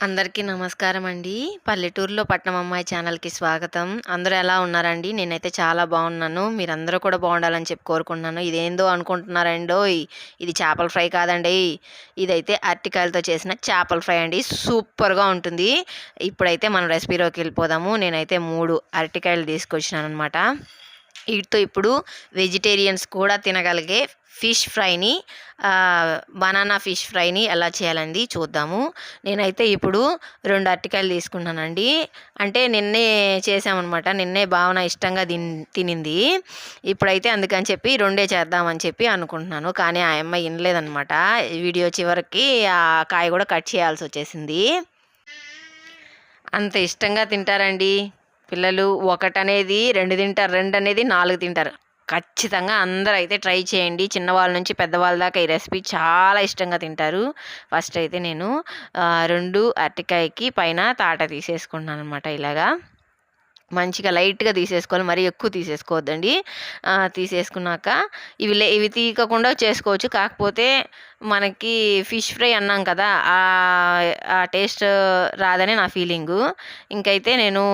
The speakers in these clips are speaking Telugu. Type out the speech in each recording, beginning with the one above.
అందరికీ నమస్కారం అండి పల్లెటూరులో పట్నం అమ్మాయి ఛానల్కి స్వాగతం. అందరూ ఎలా ఉన్నారండి? నేనైతే చాలా బాగున్నాను. మీరందరూ కూడా బాగుండాలని చెప్పి కోరుకుంటున్నాను. ఇదేందో అనుకుంటున్నారండో? ఇది చేపల ఫ్రై కాదండి. ఇదైతే అరటికాయలతో చేసిన చేపల ఫ్రై అండి. సూపర్గా ఉంటుంది. ఇప్పుడైతే మనం రెసిపీలోకి వెళ్ళిపోదాము. నేనైతే మూడు అరటికాయలు తీసుకొచ్చినాను అనమాట వీటితో ఇప్పుడు వెజిటేరియన్స్ కూడా తినగలిగే ఫిష్ ఫ్రైని బనానా ఫిష్ ఫ్రైని ఎలా చేయాలండి చూద్దాము. నేనైతే ఇప్పుడు రెండు అరటికాయలు తీసుకున్నానండి. అంటే నిన్నే చేసామన్నమాట నిన్నే భావన ఇష్టంగా తిన్ తినింది. ఇప్పుడైతే అందుకని చెప్పి రెండే చేద్దామని చెప్పి అనుకుంటున్నాను. కానీ ఆ అమ్మాయి వినలేదనమాట వీడియో చివరికి ఆ కాయ కూడా కట్ చేయాల్సి వచ్చేసింది. అంత ఇష్టంగా తింటారండి పిల్లలు. ఒకటనేది రెండు తింటారు రెండు అనేది నాలుగు తింటారు. ఖచ్చితంగా అందరూ అయితే ట్రై చేయండి. చిన్నవాళ్ళ నుంచి పెద్దవాళ్ళ దాకా ఈ రెసిపీ చాలా ఇష్టంగా తింటారు. ఫస్ట్ అయితే నేను రెండు అరటికాయకి పైన తాట తీసేసుకుంటున్నాను అనమాట ఇలాగా. మంచిగా లైట్గా తీసేసుకోవాలి మరీ ఎక్కువ తీసేసుకోవద్దండి. తీసేసుకున్నాక ఇవి లే ఇవి తీయకుండా చేసుకోవచ్చు. కాకపోతే మనకి ఫిష్ ఫ్రై అన్నాం కదా ఆ టేస్ట్ రాదని నా ఫీలింగు. ఇంకైతే నేను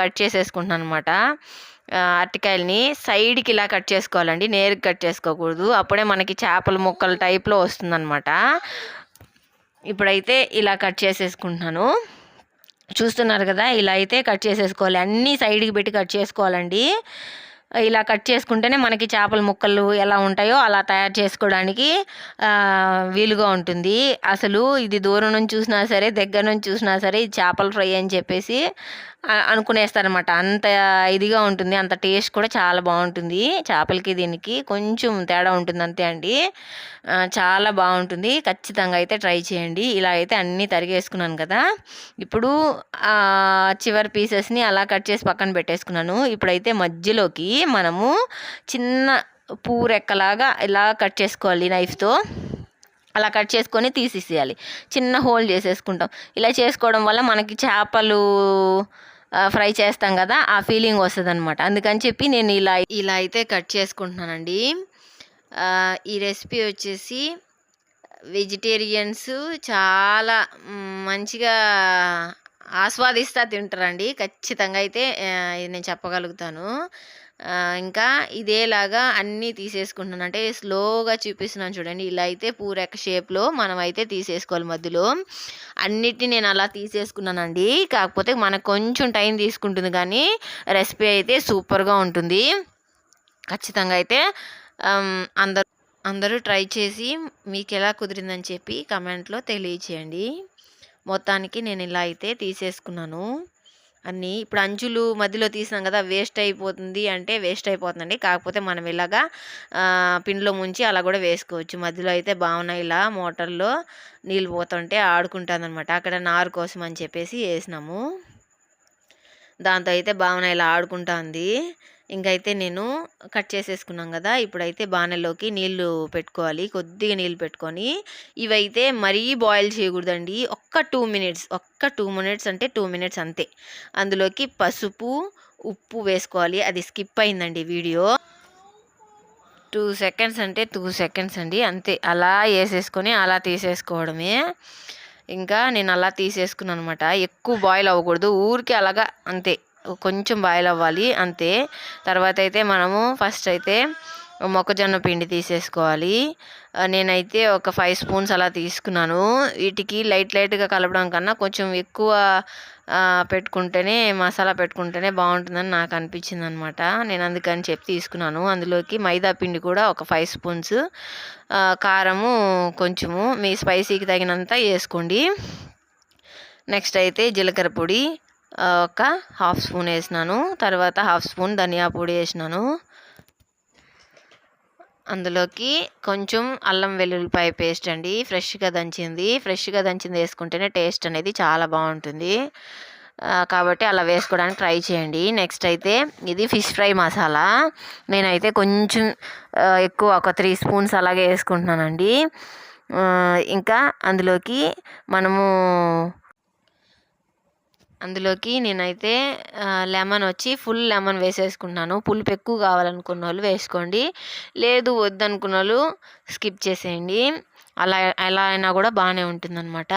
కట్ చేసేసుకుంటున్నాను అనమాట అరటికాయలని సైడ్కి ఇలా కట్ చేసుకోవాలండి. నేరుగా కట్ చేసుకోకూడదు. అప్పుడే మనకి చేపల ముక్కల టైప్లో వస్తుందన్నమాట. ఇప్పుడైతే ఇలా కట్ చేసేసుకుంటున్నాను. చూస్తున్నారు కదా ఇలా అయితే కట్ చేసేసుకోవాలి. అన్నీ సైడ్కి పెట్టి కట్ చేసుకోవాలండి. ఇలా కట్ చేసుకుంటేనే మనకి చేపల ముక్కలు ఎలా ఉంటాయో అలా తయారు చేసుకోవడానికి వీలుగా ఉంటుంది. అసలు ఇది దూరం నుంచి చూసినా సరే దగ్గర నుంచి చూసినా సరే ఇది చేపల ఫ్రై అని చెప్పేసి అనుకునేస్తారనమాట అంత ఇదిగా ఉంటుంది. అంత టేస్ట్ కూడా చాలా బాగుంటుంది. చేపలకి దీనికి కొంచెం తేడా ఉంటుంది అంతే అండి. చాలా బాగుంటుంది. ఖచ్చితంగా అయితే ట్రై చేయండి. ఇలా అయితే అన్నీ తరిగేసుకున్నాను కదా. ఇప్పుడు చివరి పీసెస్ని అలా కట్ చేసి పక్కన పెట్టేసుకున్నాను. ఇప్పుడైతే మధ్యలోకి మనము చిన్న పూరెక్కలాగా ఇలా కట్ చేసుకోవాలి నైఫ్తో. అలా కట్ చేసుకొని తీసేసేయాలి. చిన్న హోల్ చేసేసుకుంటాం. ఇలా చేసుకోవడం వల్ల మనకి చేపలు ఫ్రై చేస్తాం కదా ఆ ఫీలింగ్ వస్తుంది అనమాట అందుకని చెప్పి నేను ఇలా ఇలా అయితే కట్ చేసుకుంటున్నానండి. ఈ రెసిపీ వచ్చేసి వెజిటేరియన్స్ చాలా మంచిగా ఆస్వాదిస్తా తింటారండి. ఖచ్చితంగా అయితే నేను చెప్పగలుగుతాను. ఇంకా ఇదేలాగా అన్నీ తీసేసుకుంటున్నాను. అంటే స్లోగా చూపిస్తున్నాను చూడండి. ఇలా అయితే పూరెక్క షేప్లో మనం అయితే తీసేసుకోవాలి మధ్యలో. అన్నిటిని నేను అలా తీసేసుకున్నానండి. కాకపోతే మనకు కొంచెం టైం తీసుకుంటుంది కానీ రెసిపీ అయితే సూపర్గా ఉంటుంది. ఖచ్చితంగా అయితే అందరూ అందరూ ట్రై చేసి మీకు ఎలా కుదిరిందని చెప్పి కమెంట్లో తెలియచేయండి. మొత్తానికి నేను ఇలా అయితే తీసేసుకున్నాను. అన్నీ ఇప్పుడు అంచులు మధ్యలో తీసినాం కదా వేస్ట్ అయిపోతుంది అంటే వేస్ట్ అయిపోతుందండి. కాకపోతే మనం ఇలాగా పిండిలో ముంచి అలా కూడా వేసుకోవచ్చు. మధ్యలో అయితే బాగున్నాయి ఇలా మోటార్లో నీళ్ళు పోతుంటే ఆడుకుంటుంది అనమాట అక్కడ నారు కోసం అని చెప్పేసి వేసినాము. దాంతో అయితే బాగున్నాయి ఇలా ఆడుకుంటా ఉంది ఇంకైతే నేను కట్ చేసేసుకున్నాం కదా ఇప్పుడైతే బాణలోకి నీళ్ళు పెట్టుకోవాలి. కొద్దిగా నీళ్ళు పెట్టుకొని ఇవైతే మరీ బాయిల్ చేయకూడదండి. ఒక్క టూ మినిట్స్ ఒక్క టూ మినిట్స్ అంటే టూ మినిట్స్ అంతే. అందులోకి పసుపు ఉప్పు వేసుకోవాలి. అది స్కిప్ అయిందండి వీడియో. టూ సెకండ్స్ అంటే టూ సెకండ్స్ అండి. అంతే అలా వేసేసుకొని అలా తీసేసుకోవడమే. ఇంకా నేను అలా తీసేసుకున్నాను అనమాట ఎక్కువ బాయిల్ అవ్వకూడదు. ఊరికి అలాగా అంతే. కొంచెం బాయిల్ అవ్వాలి అంతే. తర్వాత అయితే మనము ఫస్ట్ అయితే మొక్కజొన్న పిండి తీసేసుకోవాలి. నేనైతే ఒక ఫైవ్ స్పూన్స్ అలా తీసుకున్నాను. వీటికి లైట్ లైట్గా కలపడం కన్నా కొంచెం ఎక్కువ పెట్టుకుంటేనే మసాలా పెట్టుకుంటేనే బాగుంటుందని నాకు అనిపించింది అనమాట నేను అందుకని చెప్పి తీసుకున్నాను. అందులోకి మైదా పిండి కూడా ఒక ఫైవ్ స్పూన్స్ కారము కొంచెము. మీ స్పైసీకి తగినంత వేసుకోండి. నెక్స్ట్ అయితే జీలకర్ర పొడి. ఒక హాఫ్ స్పూన్ వేసినాను. తర్వాత హాఫ్ స్పూన్ ధనియా పొడి వేసినాను. అందులోకి కొంచెం అల్లం వెల్లుల్లిపాయ పేస్ట్ అండి. ఫ్రెష్గా దంచింది. ఫ్రెష్గా దంచింది వేసుకుంటేనే టేస్ట్ అనేది చాలా బాగుంటుంది. కాబట్టి అలా వేసుకోవడానికి ట్రై చేయండి. నెక్స్ట్ అయితే ఇది ఫిష్ ఫ్రై మసాలా. నేనైతే కొంచెం ఎక్కువ ఒక త్రీ స్పూన్స్ అలాగే వేసుకుంటున్నానండి. ఇంకా అందులోకి మనము అందులోకి నేనైతే లెమన్ వచ్చి ఫుల్ లెమన్ వేసేసుకున్నాను. పులుపు ఎక్కువ కావాలనుకున్న వాళ్ళు వేసుకోండి. లేదు వద్దనుకున్న వాళ్ళు స్కిప్ చేసేయండి. అలా ఎలా అయినా కూడా బాగానే ఉంటుందన్నమాట.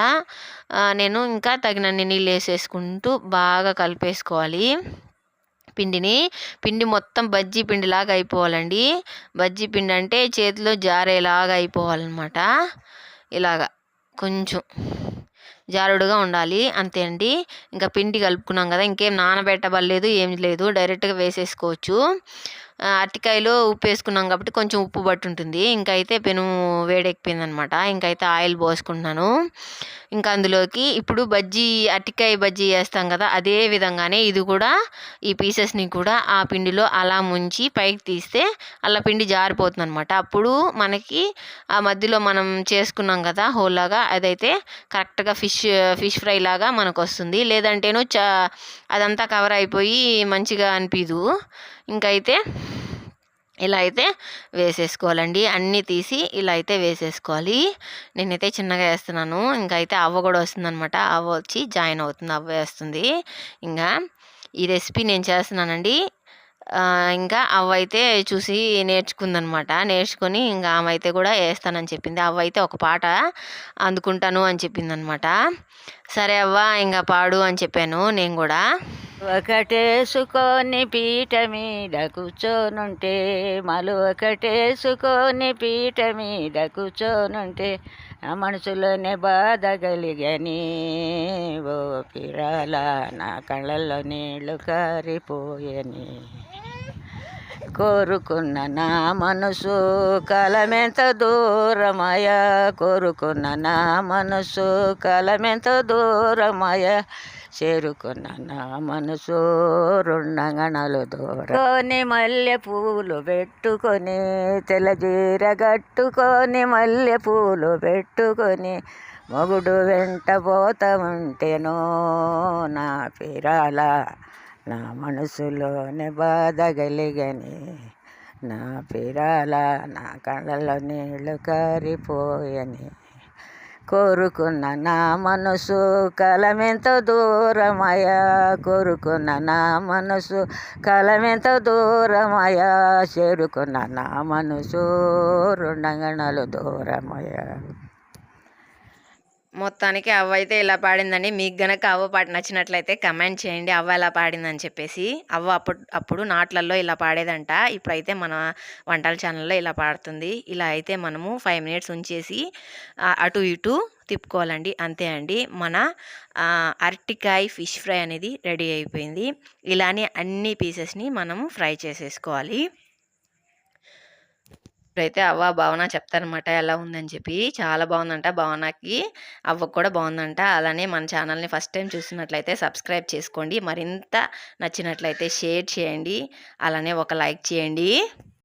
నేను ఇంకా తగినన్ని నీళ్ళు వేసేసుకుంటూ బాగా కలిపేసుకోవాలి. పిండిని పిండి మొత్తం బజ్జీ పిండిలాగా అయిపోవాలండి. బజ్జీ పిండి అంటే చేతిలో జారేలాగా అయిపోవాలన్నమాట. ఇలాగా కొంచెం. జారుడుగా ఉండాలి. అంతే అండి ఇంకా పిండి కలుపుకున్నాం కదా ఇంకేం నానబెట్టబడలేదు ఏం లేదు. డైరెక్ట్గా వేసేసుకోవచ్చు. అరటికాయలో ఉప్పు వేసుకున్నాం కాబట్టి కొంచెం ఉప్పు పట్టు ఉంటుంది ఇంకైతే అయితే పెను వేడెక్కిపోయింది అనమాట ఇంకైతే ఆయిల్ పోసుకుంటున్నాను. ఇంకా అందులోకి ఇప్పుడు బజ్జీ అరటికాయ బజ్జీ వేస్తాం కదా అదే విధంగానే ఇది కూడా ఈ పీసెస్ని కూడా ఆ పిండిలో అలా ముంచి పైకి తీస్తే అలా పిండి జారిపోతుంది అనమాట అప్పుడు మనకి ఆ మధ్యలో మనం చేసుకున్నాం కదా హోల్లాగా అదైతే కరెక్ట్గా ఫిష్ ఫిష్ ఫ్రై లాగా మనకు వస్తుంది లేదంటేనో చ అదంతా కవర్ అయిపోయి మంచిగా అనిపించదు ఇంకైతే ఇలా అయితే వేసేసుకోవాలండి. అన్నీ తీసి ఇలా అయితే వేసేసుకోవాలి. నేనైతే చిన్నగా వేస్తున్నాను. ఇంకా అయితే అవ్వ కూడా వస్తుందనమాట అవ్వ వచ్చి జాయిన్ అవుతుంది. అవ్వ వేస్తుంది. ఇంకా ఈ రెసిపీ నేను చేస్తున్నానండి. ఇంకా అవ్వ అయితే చూసి నేర్చుకుందనమాట నేర్చుకొని ఇంకా ఆమె అయితే కూడా వేస్తానని చెప్పింది. అవ్వ అయితే ఒక పాట అందుకుంటాను అని చెప్పింది అనమాట సరే అవ్వ ఇంకా పాడు అని చెప్పాను నేను కూడా. ఒకటేసుకొని పీట మీద కూర్చోనుంటే మలు ఒకటేసుకొని పీట మీద కూర్చోనుంటే నా మనసులోనే బాధ కలిగని ఓ పిరాల నా కళ్ళల్లో నీళ్ళు కారిపోయని. కోరుకున్న నా మనసు కలమెంత దూరమయ కోరుకున్న నా మనసు కలమెంత దూరమయ చేరుకున్న నా మనసు రుణగణలు దూరని మల్లె పూలు పెట్టుకొని తెలజీర కట్టుకొని మల్లె పూలు పెట్టుకొని మొగుడు వెంట పోతా ఉంటేనో నా పిరాల నా మనసులోనే బాధ కలిగని నా పిరాల నా కళ్ళలో నీళ్ళు కారిపోయని కోరుకున్న నా మనసు కలమెంత దూరమయా కోరుకున్న నా మనసు కలమెంత దూరమయా చేరుకున్న నా మనసు రుణగణలు దూరమయా మొత్తానికి అవ్వ అయితే ఇలా పాడిందండి. మీకు గనక అవ్వ పాట నచ్చినట్లయితే కమెంట్ చేయండి. అవ్వ ఎలా పాడిందని చెప్పేసి. అవ్వ అప్పుడు అప్పుడు నాట్లల్లో ఇలా పాడేదంట. ఇప్పుడైతే మన వంటల ఛానల్లో ఇలా పాడుతుంది. ఇలా అయితే మనము ఫైవ్ మినిట్స్ ఉంచేసి అటు ఇటు తిప్పుకోవాలండి. అంతే అండి. మన అరటికాయ ఫిష్ ఫ్రై అనేది రెడీ అయిపోయింది. ఇలానే అన్ని పీసెస్ని మనము ఫ్రై చేసేసుకోవాలి. ఇప్పుడైతే అవ్వ భావన చెప్తారనమాట. ఎలా ఉందని చెప్పి. చాలా బాగుందంట భావనకి అవ్వకు కూడా బాగుందంట. అలానే మన ఛానల్ని ఫస్ట్ టైం చూసినట్లయితే సబ్స్క్రైబ్ చేసుకోండి. మరింత నచ్చినట్లయితే షేర్ చేయండి. అలానే ఒక లైక్ చేయండి.